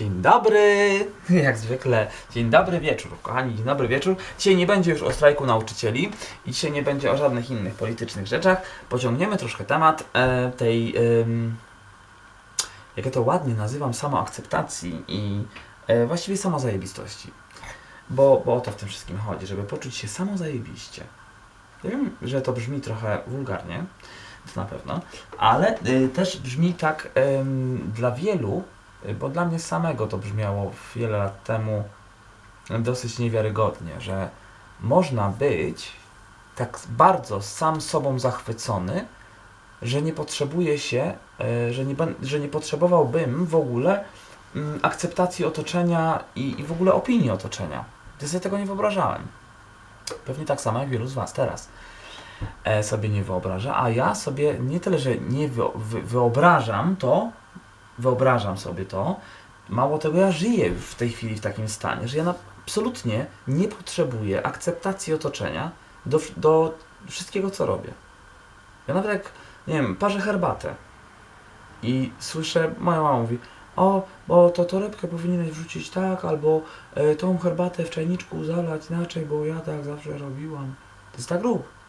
Dzień dobry, jak zwykle. Dzień dobry wieczór, kochani, dzień dobry wieczór. Dzisiaj nie będzie już o strajku nauczycieli i dzisiaj nie będzie o żadnych innych politycznych rzeczach. Pociągniemy troszkę temat e, tej, em, jak ja to ładnie nazywam, samoakceptacji i e, właściwie samozajebistości. Bo, bo o to w tym wszystkim chodzi, żeby poczuć się samozajebiście. Ja wiem, że to brzmi trochę wulgarnie, to na pewno, ale y, też brzmi tak em, dla wielu, y, bo dla mnie samego to brzmiało wiele lat temu dosyć niewiarygodnie, że można być tak bardzo sam sobą zachwycony, że nie potrzebuje się, y, że nie, że nie potrzebowałbym w ogóle mm, akceptacji otoczenia i, i w ogóle opinii otoczenia. Ja sobie tego nie wyobrażałem. Pewnie tak samo jak wielu z Was teraz e, sobie nie wyobraża, a ja sobie nie tyle, że nie wyo, wy, wyobrażam to, wyobrażam sobie to, mało tego, ja żyję w tej chwili w takim stanie, że ja absolutnie nie potrzebuję akceptacji otoczenia do, do wszystkiego, co robię. Ja nawet jak, nie wiem, parzę herbatę i słyszę, moja mama mówi, o, bo to torebkę powinieneś wrzucić tak, albo e, tą herbatę w czajniczku zalać inaczej, bo ja tak zawsze robiłam. To jest tak rób.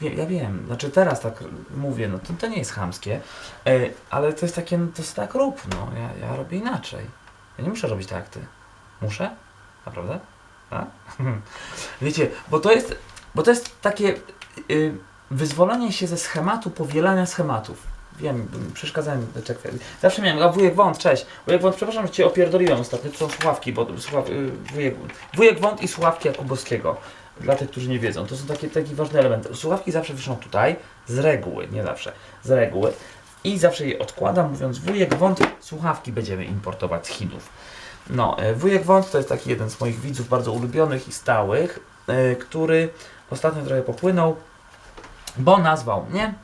Ja wiem, znaczy teraz tak mówię, no to, to nie jest chamskie, e, ale to jest takie, no to jest tak rób, no, ja, ja robię inaczej. Ja nie muszę robić tak jak ty. Muszę? Naprawdę? Tak? Wiecie, bo to jest, bo to jest takie y, wyzwolenie się ze schematu powielania schematów. Wiem, przeszkadzałem, czekaj. Zawsze miałem, a wujek Wąt, cześć. Wujek Wąt, przepraszam, że cię opierdoliłem ostatnio, to są słuchawki, bo słuchaw, y, wujek, wujek Wąt i słuchawki Jakubowskiego. Dla tych, którzy nie wiedzą, to są takie, taki ważny element. Słuchawki zawsze wiszą tutaj, z reguły, nie zawsze, z reguły. I zawsze je odkładam, mówiąc wujek Wąt, słuchawki będziemy importować z Chinów. No, e, wujek Wąt to jest taki jeden z moich widzów bardzo ulubionych i stałych, e, który ostatnio trochę popłynął, bo nazwał mnie,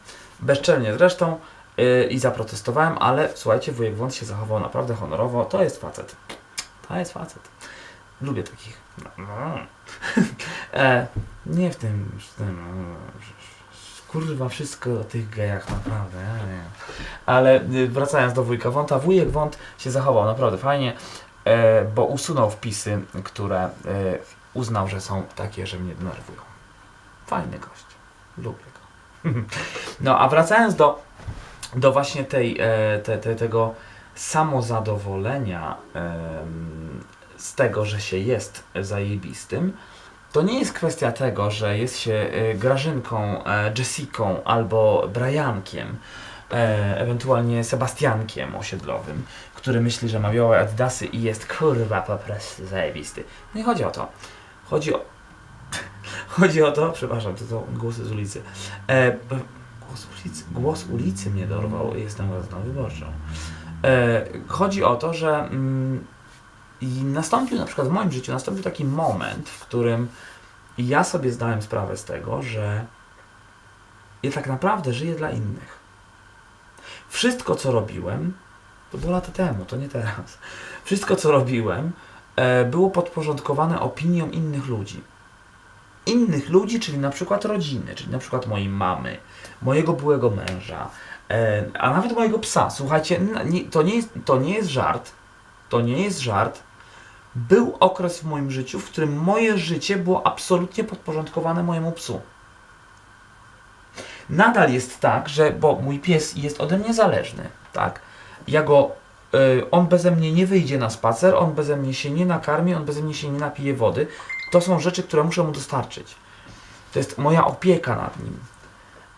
bezczelnie zresztą, e, i zaprotestowałem, ale słuchajcie, wujek Wąt się zachował naprawdę honorowo, to jest facet. To jest facet. Lubię takich. No, no. e, nie w tym, w tym no, kurwa wszystko o tych gejach naprawdę, ja nie. Ale y, wracając do wujka Wąta, wujek Wąt się zachował naprawdę fajnie, e, bo usunął wpisy, które e, uznał, że są takie, że mnie denerwują. Fajny gość. Lubię go. No, a wracając do, do właśnie tej, e, te, te, tego samozadowolenia em, z tego, że się jest zajebistym, to nie jest kwestia tego, że jest się e, Grażynką, e, Jessiką albo Briankiem, e, ewentualnie Sebastiankiem osiedlowym, który myśli, że ma białe adidasy i jest kurwa po prostu zajebisty. Nie chodzi o to. Chodzi o... Chodzi o to, przepraszam, to są głosy z ulicy. E, głos ulicy. Głos ulicy mnie dorwał, jestem gazetą wyborczą. E, chodzi o to, że mm, i nastąpił na przykład w moim życiu, nastąpił taki moment, w którym ja sobie zdałem sprawę z tego, że ja tak naprawdę żyję dla innych. Wszystko, co robiłem, to było lata temu, to nie teraz. Wszystko, co robiłem, e, było podporządkowane opiniom innych ludzi. Innych ludzi, czyli na przykład rodziny, czyli na przykład mojej mamy, mojego byłego męża, e, a nawet mojego psa. Słuchajcie, to, nie jest, to nie jest żart. To nie jest żart. Był okres w moim życiu, w którym moje życie było absolutnie podporządkowane mojemu psu. Nadal jest tak, że, bo mój pies jest ode mnie zależny, tak? Ja go, y, on beze mnie nie wyjdzie na spacer, on beze mnie się nie nakarmi, on beze mnie się nie napije wody. To są rzeczy, które muszę mu dostarczyć. To jest moja opieka nad nim.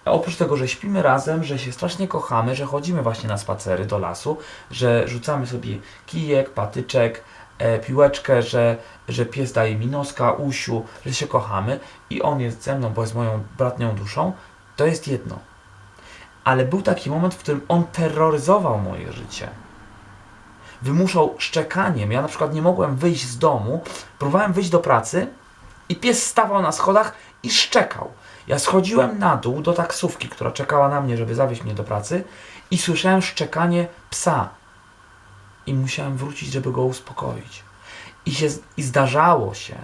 Oprócz tego, że śpimy razem, że się strasznie kochamy, że chodzimy właśnie na spacery do lasu, że rzucamy sobie kijek, patyczek, e, piłeczkę, że, że pies daje mi noska, usiu, że się kochamy i on jest ze mną, bo jest moją bratnią duszą, to jest jedno. Ale był taki moment, w którym on terroryzował moje życie. Wymuszał szczekaniem. Ja na przykład nie mogłem wyjść z domu, próbowałem wyjść do pracy i pies stawał na schodach i szczekał. Ja schodziłem na dół do taksówki, która czekała na mnie, żeby zawieźć mnie do pracy i słyszałem szczekanie psa. I musiałem wrócić, żeby go uspokoić. I, się, I zdarzało się,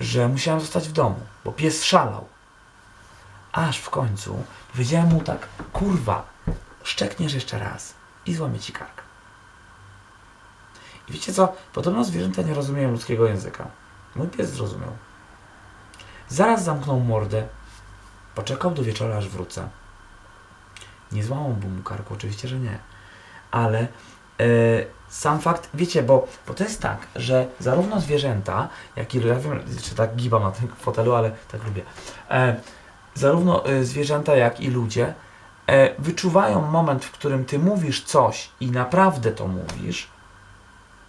że musiałem zostać w domu, bo pies szalał. Aż w końcu powiedziałem mu tak, kurwa, szczekniesz jeszcze raz i złamię ci kark. I wiecie co? Podobno zwierzęta nie rozumieją ludzkiego języka. Mój pies zrozumiał. Zaraz zamknął mordę. Poczekał do wieczora, aż wrócę. Nie złamałbym mu karku, oczywiście, że nie. Ale sam fakt, wiecie, bo, bo to jest tak, że zarówno zwierzęta, jak i ja wiem, czy tak gibam na tym fotelu, ale tak lubię. E, zarówno e, zwierzęta, jak i ludzie e, wyczuwają moment, w którym ty mówisz coś i naprawdę to mówisz,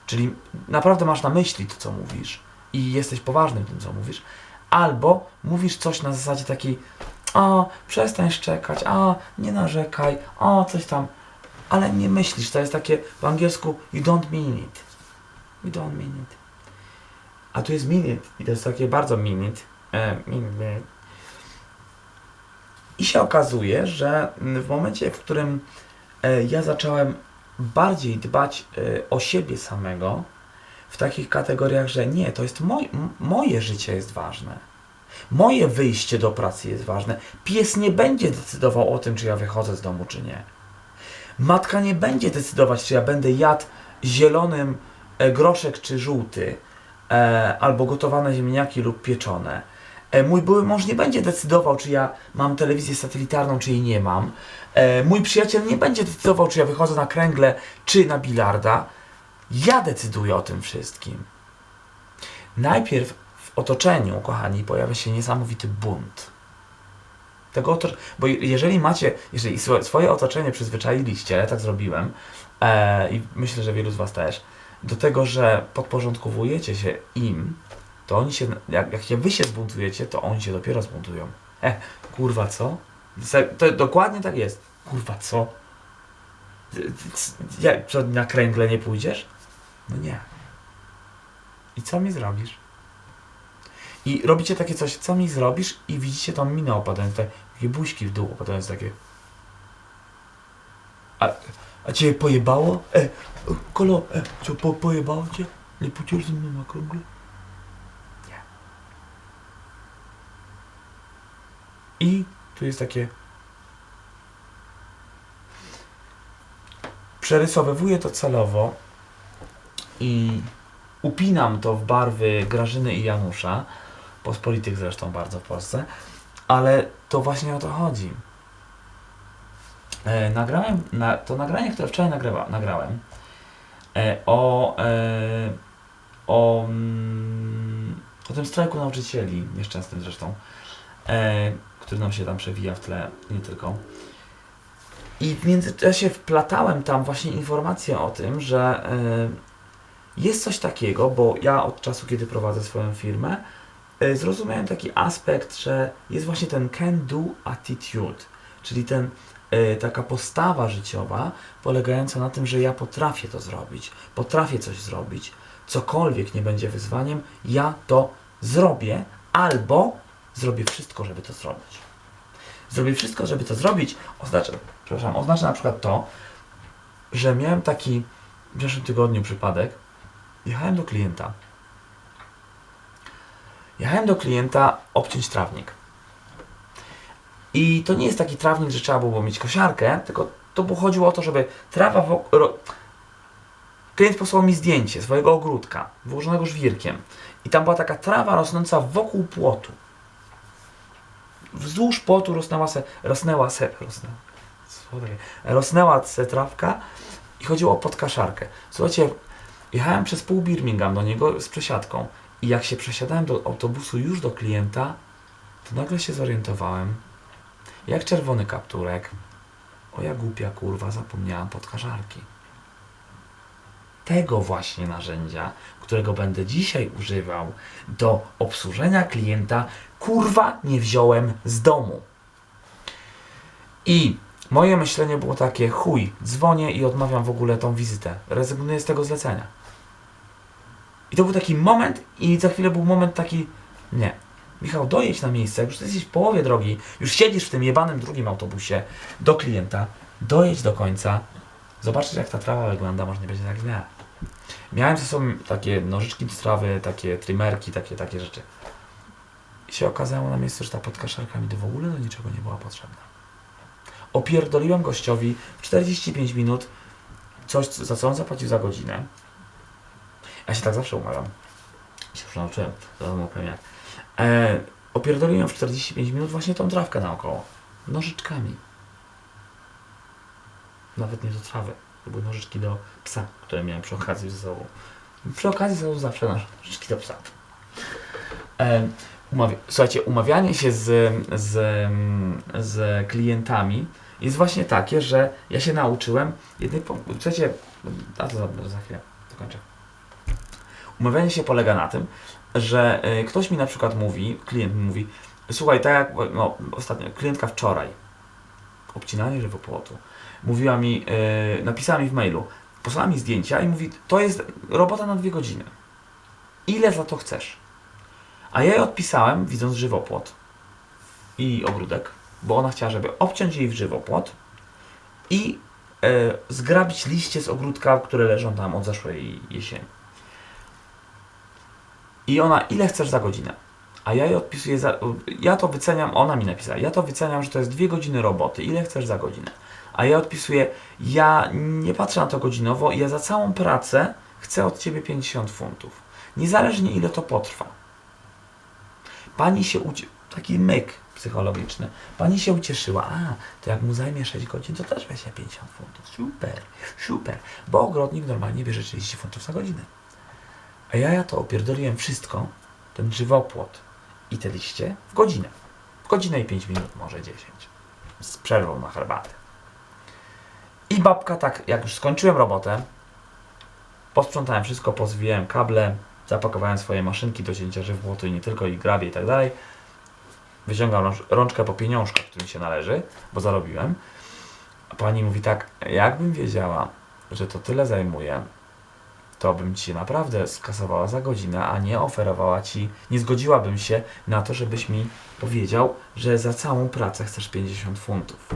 czyli naprawdę masz na myśli to, co mówisz i jesteś poważnym tym, co mówisz, albo mówisz coś na zasadzie takiej, o, przestań szczekać, a, nie narzekaj, o, coś tam, ale nie myślisz, to jest takie po angielsku you don't mean it. You don't mean it. A tu jest mean it i to jest takie bardzo mean it. E. I się okazuje, że w momencie, w którym e, ja zacząłem bardziej dbać e, o siebie samego, w takich kategoriach, że nie, to jest moj, moje życie jest ważne. Moje wyjście do pracy jest ważne. Pies nie będzie decydował o tym, czy ja wychodzę z domu, czy nie. Matka nie będzie decydować, czy ja będę jadł zielonym e, groszek czy żółty, e, albo gotowane ziemniaki lub pieczone. E, mój były mąż nie będzie decydował, czy ja mam telewizję satelitarną, czy jej nie mam. Mój przyjaciel nie będzie decydował, czy ja wychodzę na kręgle, czy na bilarda. Ja decyduję o tym wszystkim. Najpierw w otoczeniu, kochani, pojawia się niesamowity bunt. Tego otoc- bo je- jeżeli macie, jeżeli swo- swoje otoczenie przyzwyczailiście, ja tak zrobiłem e, i myślę, że wielu z Was też, do tego, że podporządkowujecie się im, to oni się, jak, jak się Wy się zbuntujecie, to oni się dopiero zbuntują. E, kurwa co? To dokładnie tak jest. Kurwa co? Jak, co, na kręgle nie pójdziesz? No nie. I co mi zrobisz? I robicie takie coś, co mi zrobisz i widzicie tą minę opadając, takie buźki w dół opadając takie. A, a cię pojebało? E, kolo, e, co, po, pojebało cię? Nie pójdziesz ze mną na krągle? Nie. I tu jest takie... Przerysowywuję to celowo i upinam to w barwy Grażyny i Janusza, pospolitych zresztą bardzo w Polsce, ale to właśnie o to chodzi. E, nagrałem, na, to nagranie, które wczoraj nagrywa, nagrałem, e, o, e, o, mm, o tym strajku nauczycieli, nieszczęsnym zresztą, e, który nam się tam przewija w tle, nie tylko. I w międzyczasie wplatałem tam właśnie informację o tym, że e, jest coś takiego, bo ja od czasu, kiedy prowadzę swoją firmę, zrozumiałem taki aspekt, że jest właśnie ten can-do attitude, czyli ten, e, taka postawa życiowa polegająca na tym, że ja potrafię to zrobić, potrafię coś zrobić, cokolwiek nie będzie wyzwaniem, ja to zrobię albo zrobię wszystko, żeby to zrobić. Zrobię wszystko, żeby to zrobić, oznacza, przepraszam, oznacza na przykład to, że miałem taki w zeszłym tygodniu przypadek, jechałem do klienta. Jechałem do klienta obciąć trawnik. I to nie jest taki trawnik, że trzeba było mieć kosiarkę, tylko to było chodziło o to, żeby trawa wokół... ro- Klient posłał mi zdjęcie swojego ogródka, wyłożonego żwirkiem. I tam była taka trawa rosnąca wokół płotu. Wzdłuż płotu rosnęła se, rosnęła se, rosnęła, rosnęła se trawka i chodziło o podkaszarkę. Słuchajcie, jechałem przez pół Birmingham do niego z przesiadką i jak się przesiadałem do autobusu już do klienta, to nagle się zorientowałem, jak czerwony kapturek, o ja głupia kurwa, zapomniałam podkaszarki. Tego właśnie narzędzia, którego będę dzisiaj używał do obsłużenia klienta, kurwa nie wziąłem z domu. I moje myślenie było takie, chuj, dzwonię i odmawiam w ogóle tą wizytę. Rezygnuję z tego zlecenia. I to był taki moment i za chwilę był moment taki, nie. Michał, dojedź na miejsce, już jesteś w połowie drogi, już siedzisz w tym jebanym drugim autobusie do klienta, dojedź do końca, zobaczysz jak ta trawa wygląda, może nie będzie tak źle. Miałem ze sobą takie nożyczki do trawy, takie trimerki, takie, takie rzeczy. I się okazało na miejscu, że ta podkaszarka mi w ogóle do niczego nie była potrzebna. Opierdoliłem gościowi w 45 minut coś, za co on zapłacił za godzinę. Ja się tak zawsze umawiam. Się już nauczyłem, to wam opowiem jak. E, opierdoliłem w 45 minut właśnie tą trawkę naokoło. Nożyczkami. Nawet nie do trawy. To były nożyczki do psa, które miałem przy okazji ze sobą. Przy okazji są zawsze nożyczki do psa. E, Słuchajcie, umawianie się z, z, z klientami jest właśnie takie, że ja się nauczyłem jednej Słuchajcie, a to za, za chwilę dokończę. Umawianie się polega na tym, że y, ktoś mi na przykład mówi, klient mi mówi, słuchaj, tak jak no, ostatnio, klientka wczoraj, obcinanie żywopłotu, mówiła mi, y, napisała mi w mailu, posłała mi zdjęcia i mówi, to jest robota na dwie godziny. Ile za to chcesz? A ja jej odpisałem, widząc żywopłot i ogródek, bo ona chciała, żeby obciąć jej w żywopłot i e, zgrabić liście z ogródka, które leżą tam od zeszłej jesieni. I ona, ile chcesz za godzinę? A ja jej odpisuję, za, ja to wyceniam, ona mi napisała, ja to wyceniam, że to jest dwie godziny roboty, ile chcesz za godzinę? A ja odpisuję, ja nie patrzę na to godzinowo, ja za całą pracę chcę od Ciebie 50 funtów. Niezależnie ile to potrwa. Pani się ucie... taki myk psychologiczny. Pani się ucieszyła, a to jak mu zajmie 6 godzin, to też weźmie 50 funtów. Super, super. Bo ogrodnik normalnie bierze 30 funtów za godzinę. A ja, ja to opierdoliłem wszystko, ten żywopłot i te liście w godzinę. W godzinę i 5 minut, może 10. Z przerwą na herbatę. I babka tak, jak już skończyłem robotę, posprzątałem wszystko, pozwijałem kable, zapakowałem swoje maszynki do cięcia żywopłotu i nie tylko, i grabie i tak dalej. Wyciągam rącz- rączkę po pieniążka, który mi się należy, bo zarobiłem. A pani mówi tak, jakbym wiedziała, że to tyle zajmuje, to bym ci naprawdę skasowała za godzinę, a nie oferowała ci, nie zgodziłabym się na to, żebyś mi powiedział, że za całą pracę chcesz 50 funtów.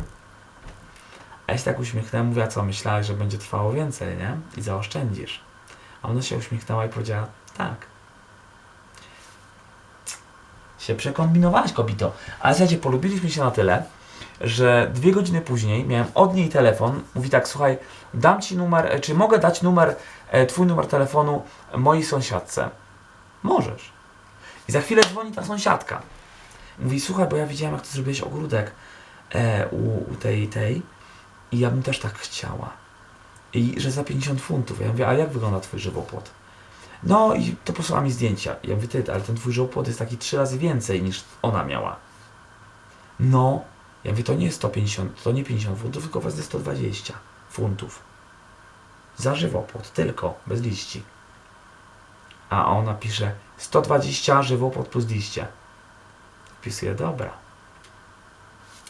A ja się tak uśmiechnąłem, mówię, co, myślałeś, że będzie trwało więcej, nie? I zaoszczędzisz. A ona się uśmiechnęła i powiedziała, tak. Się przekombinowałaś, kobito. Ale słuchajcie, polubiliśmy się na tyle, że dwie godziny później miałem od niej telefon. Mówi tak, słuchaj, dam ci numer, e, czy mogę dać numer, e, twój numer telefonu mojej sąsiadce? Możesz. I za chwilę dzwoni ta sąsiadka. Mówi, słuchaj, bo ja widziałem, jak ty zrobiłeś ogródek e, u, u tej, tej i ja bym też tak chciała. I że za 50 funtów. Ja mówię, a jak wygląda twój żywopłot? No i to posłała mi zdjęcia. Ja mówię, ty, ale ten twój żywopłot jest taki trzy razy więcej niż ona miała. No, ja mówię, to nie jest 150, to nie 50 funtów, tylko wezmę 120 funtów. Za żywopłot, tylko, bez liści. A ona pisze 120 żywopłot plus liście. Wpisuję, dobra.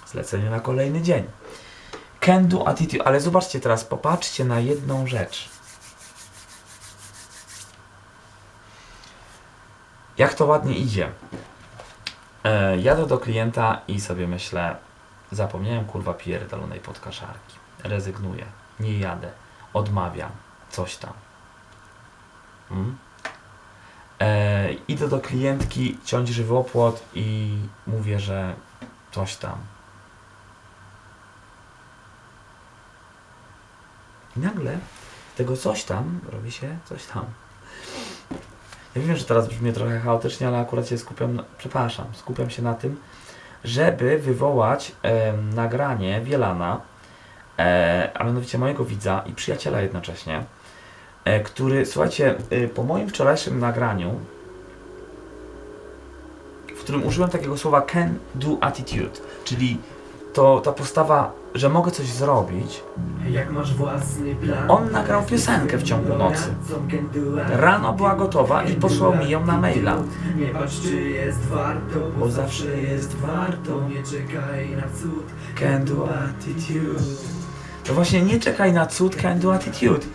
Zlecenie na kolejny dzień. Can do attitude, ale zobaczcie teraz, popatrzcie na jedną rzecz. Jak to ładnie idzie. E, jadę do klienta i sobie myślę, zapomniałem kurwa pierdolonej podkaszarki. Rezygnuję, nie jadę, odmawiam, coś tam. Mm? E, idę do klientki ciąć żywopłot i mówię, że coś tam. I nagle tego coś tam robi się coś tam. Ja wiem, że teraz brzmi trochę chaotycznie, ale akurat się skupiam, na, przepraszam, skupiam się na tym, żeby wywołać em, nagranie Wielana, e, a mianowicie mojego widza i przyjaciela jednocześnie, e, który, słuchajcie, y, po moim wczorajszym nagraniu, w którym użyłem takiego słowa can do attitude, czyli to ta postawa, że mogę coś zrobić, Jak masz własny plan On nagrał piosenkę w ciągu nocy. Rano była gotowa i posłał mi ją na maila. Nie patrz czy jest warto, Bo zawsze jest warto. Nie czekaj na cud Can do attitude. To właśnie nie czekaj na cud, can do attitude.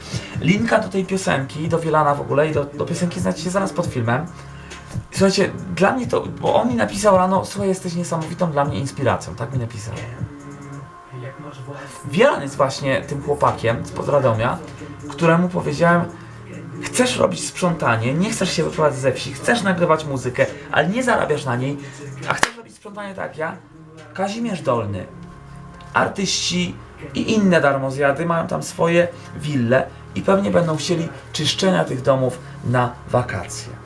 Linka do tej piosenki, do Wielana w ogóle i do, do piosenki znajdziecie zaraz pod filmem. Słuchajcie, dla mnie to, bo on mi napisał rano, słuchaj, jesteś niesamowitą dla mnie inspiracją, tak mi napisał. Wielan jest właśnie tym chłopakiem z Radomia, któremu powiedziałem, chcesz robić sprzątanie, nie chcesz się wyprowadzać ze wsi, chcesz nagrywać muzykę, ale nie zarabiasz na niej, a chcesz robić sprzątanie tak ja, Kazimierz Dolny, artyści i inne darmozjady mają tam swoje wille i pewnie będą chcieli czyszczenia tych domów na wakacje.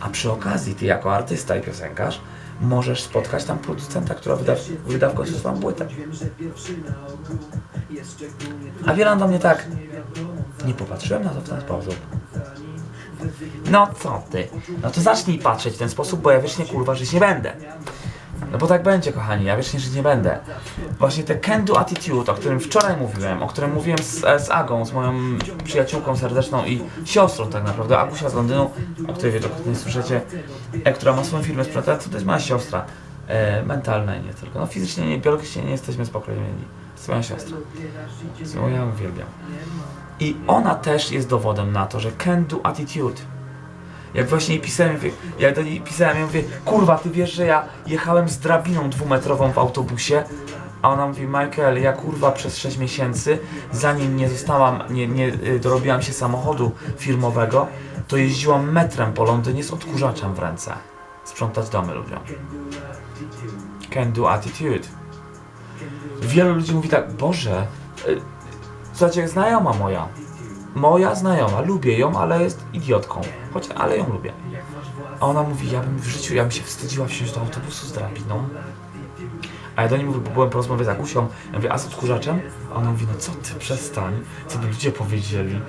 A przy okazji ty jako artysta i piosenkarz możesz spotkać tam producenta, która wyda, wyda w końcu swoją płytę. A Wielan do mnie tak, nie popatrzyłem na to w ten sposób. No co ty? No to zacznij patrzeć w ten sposób, bo ja wiecznie kurwa żyć nie będę. No bo tak będzie, kochani, ja wiecznie żyć nie będę. Właśnie te can do attitude, o którym wczoraj mówiłem, o którym mówiłem z, z Agą, z moją przyjaciółką serdeczną i siostrą tak naprawdę, Agusia z Londynu, o której wielokrotnie słyszycie, e, która ma swoją firmę sprzętową, to jest moja siostra. E, nie tylko. No fizycznie, nie, biologicznie nie jesteśmy spokrewnieni. To jest moja siostra. Którą ja uwielbiam. I ona też jest dowodem na to, że can do attitude. Jak właśnie pisałem, mówię- jak do niej pisałem, ja mówię, kurwa, ty wiesz, że ja jechałem z drabiną dwumetrową w autobusie, a ona mówi, Michael, ja kurwa przez 6 miesięcy, zanim nie zostałam, nie, nie y, dorobiłam się samochodu firmowego, to jeździłam metrem po Londynie z odkurzaczem w ręce. Sprzątać domy ludziom. Can do attitude. Wielu ludzi mówi tak, Boże, y, słuchajcie, znajoma moja, moja znajoma, lubię ją, ale jest idiotką, choć, ale ją lubię. A ona mówi, ja bym w życiu, ja bym się wstydziła wsiąść do autobusu z drabiną. A ja do niej mówię, bo byłem po rozmowie z Agusią, ja mówię, a z odkurzaczem? A ona mówi, no co ty, przestań, co by ludzie powiedzieli.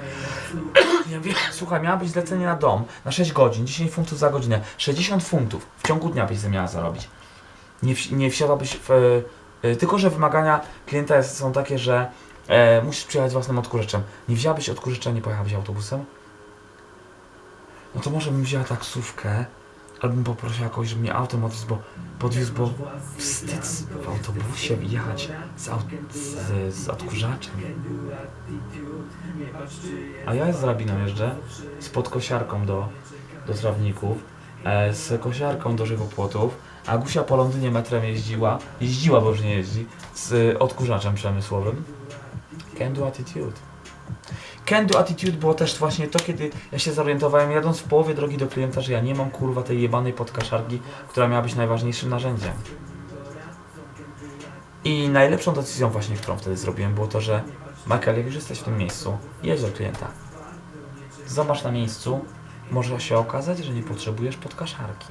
Ja mówię, słuchaj, miała być zlecenie na dom, na 6 godzin, 10 funtów za godzinę, 60 funtów, w ciągu dnia byś miała zarobić. Nie, nie wsiadłabyś w... e, e, tylko, że wymagania klienta są takie, że e, musisz przyjechać własnym odkurzaczem. Nie wzięłabyś odkurzacza, nie pojechałabyś autobusem? No to może bym wzięła taksówkę, albo bym poprosiła kogoś, żeby mnie autem odwiózł, bo podwiózł, bo wstyd w autobusie jechać z, z, z odkurzaczem. A ja z drabiną jeżdżę, z podkosiarką do, do trawników, e, z kosiarką do żywopłotów, a Gusia po Londynie metrem jeździła, jeździła, bo już nie jeździ, z odkurzaczem przemysłowym. Can do attitude. Can do attitude było też właśnie to, kiedy ja się zorientowałem, jadąc w połowie drogi do klienta, że ja nie mam kurwa tej jebanej podkaszarki, która miała być najważniejszym narzędziem. I najlepszą decyzją właśnie, którą wtedy zrobiłem, było to, że Michael, jak już jesteś w tym miejscu, jedź do klienta. Zobacz na miejscu, może się okazać, że nie potrzebujesz podkaszarki.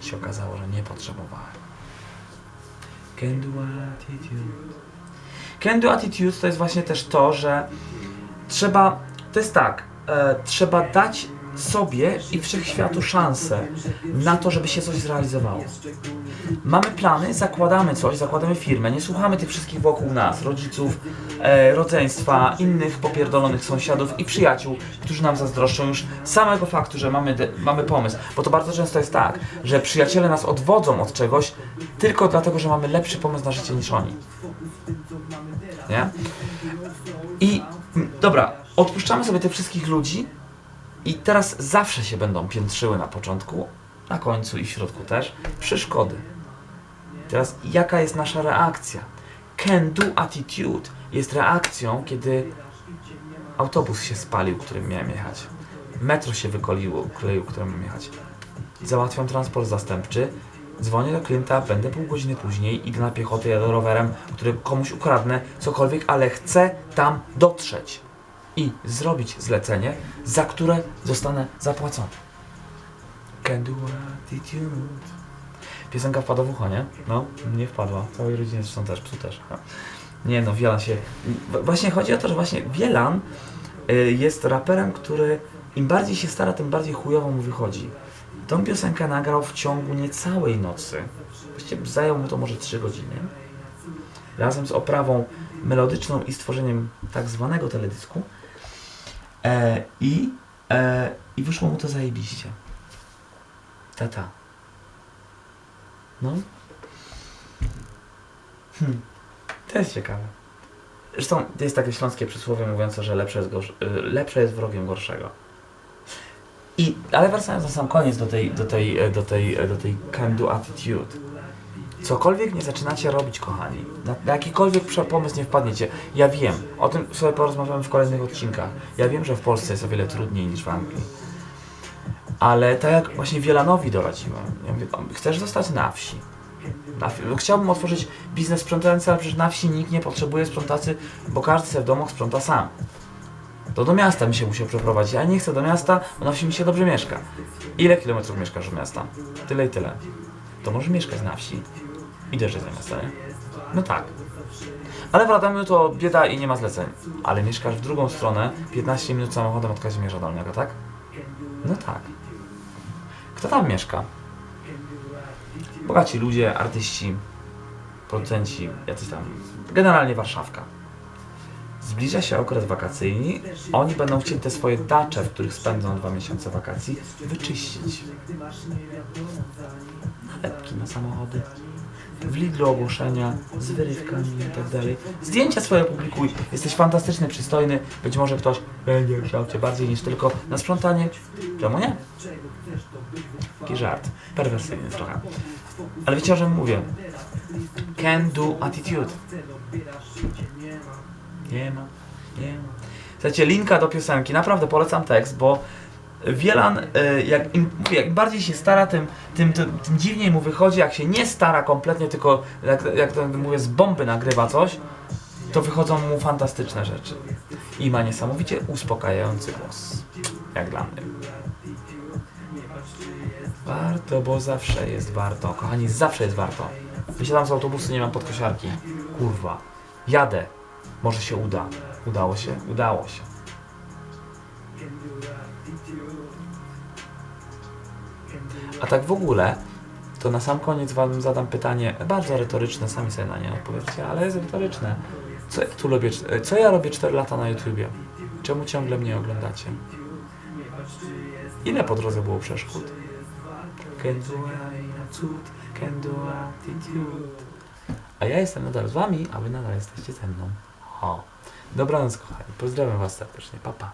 Się okazało, że nie potrzebowałem. Can do attitude. Can do attitude to jest właśnie też to, że trzeba, to jest tak, e, trzeba dać sobie i wszechświatu szansę na to, żeby się coś zrealizowało. Mamy plany, zakładamy coś, zakładamy firmę, nie słuchamy tych wszystkich wokół nas, rodziców, e, rodzeństwa, innych popierdolonych sąsiadów i przyjaciół, którzy nam zazdroszczą już samego faktu, że mamy, mamy pomysł. Bo to bardzo często jest tak, że przyjaciele nas odwodzą od czegoś tylko dlatego, że mamy lepszy pomysł na życie niż oni. Nie? I mm, dobra, odpuszczamy sobie tych wszystkich ludzi i teraz zawsze się będą piętrzyły na początku, na końcu i w środku też przeszkody. Teraz jaka jest nasza reakcja? Can do attitude jest reakcją, kiedy autobus się spalił, którym miałem jechać. Metro się wykoliło, kleił, którym miałem jechać. Załatwiam transport zastępczy, dzwonię do klienta, będę pół godziny później, idę na piechotę, jadę rowerem, który komuś ukradnę, cokolwiek, ale chcę tam dotrzeć i zrobić zlecenie, za które zostanę zapłacony. Can do attitude. Piosenka wpadła w ucho, nie? No, nie wpadła. Całej rodzinie zresztą też, psu też. No. Nie no, Wielan się... Właśnie chodzi o to, że właśnie Wielan y, jest raperem, który im bardziej się stara, tym bardziej chujowo mu wychodzi. Tą piosenkę nagrał w ciągu niecałej nocy. Właściwie zajęło mu to może 3 godziny. Razem z oprawą melodyczną i stworzeniem tak zwanego teledysku. E, i, e, I wyszło mu to zajebiście. Tata. No. Hmm. To jest ciekawe. Zresztą jest takie śląskie przysłowie mówiące, że lepsze jest, gorsz- y, lepsze jest wrogiem gorszego. I, ale wracając na sam koniec do tej, do tej, e, do tej, e, do tej can do attitude. Cokolwiek nie zaczynacie robić, kochani, na, na jakikolwiek pomysł nie wpadniecie, ja wiem, o tym sobie porozmawiamy w kolejnych odcinkach. Ja wiem, że w Polsce jest o wiele trudniej niż w Anglii. Ale tak jak właśnie Wielanowi doradziłem, ja mówię, chcesz zostać na wsi. Na Chciałbym otworzyć biznes sprzątający, ale przecież na wsi nikt nie potrzebuje sprzątacy, bo każdy sobie w domu sprząta sam. To do miasta mi się musiał przeprowadzić. Ja nie chcę do miasta, bo na wsi mi się dobrze mieszka. Ile kilometrów mieszkasz od miasta? Tyle i tyle. To może mieszkać na wsi. I dojeżdżać do miasta, nie? No tak. Ale w Radomiu to bieda i nie ma zleceń. Ale mieszkasz w drugą stronę, 15 minut samochodem od Kazimierza Dolnego, tak? No tak. Kto tam mieszka? Bogaci ludzie, artyści, producenci, jacyś tam. Generalnie Warszawka. Zbliża się okres wakacyjny. Oni będą chcieli te swoje dacze, w których spędzą dwa miesiące wakacji, wyczyścić. Nalepki na samochody. W Lidlu ogłoszenia z wyrywkami i tak dalej. Zdjęcia swoje publikuj. Jesteś fantastyczny, przystojny. Być może ktoś będzie chciał Cię bardziej niż tylko na sprzątanie. Czemu nie? Taki żart. Perwersyjny trochę. Ale wiecie o czym mówię? Can do attitude. Nie ma, nie ma. Słuchajcie, linka do piosenki. Naprawdę polecam tekst, bo Wielan, y, jak im, jak bardziej się stara, tym, tym, tym, tym dziwniej mu wychodzi. Jak się nie stara kompletnie, tylko jak, jak to mówię, z bomby nagrywa coś, to wychodzą mu fantastyczne rzeczy. I ma niesamowicie uspokajający głos. Jak dla mnie. Warto, bo zawsze jest warto. Kochani, zawsze jest warto. Wysiadam z autobusu, nie mam podkosiarki. Kurwa. Jadę. Może się uda. Udało się? Udało się. A tak w ogóle, to na sam koniec Wam zadam pytanie bardzo retoryczne, sami sobie na nie odpowiedzcie, ale jest retoryczne. Co ja tu robię, co ja robię 4 lata na YouTubie? Czemu ciągle mnie oglądacie? Ile po drodze było przeszkód? A ja jestem nadal z Wami, a Wy nadal jesteście ze mną. O. Dobranoc kochani, pozdrawiam Was serdecznie, pa pa.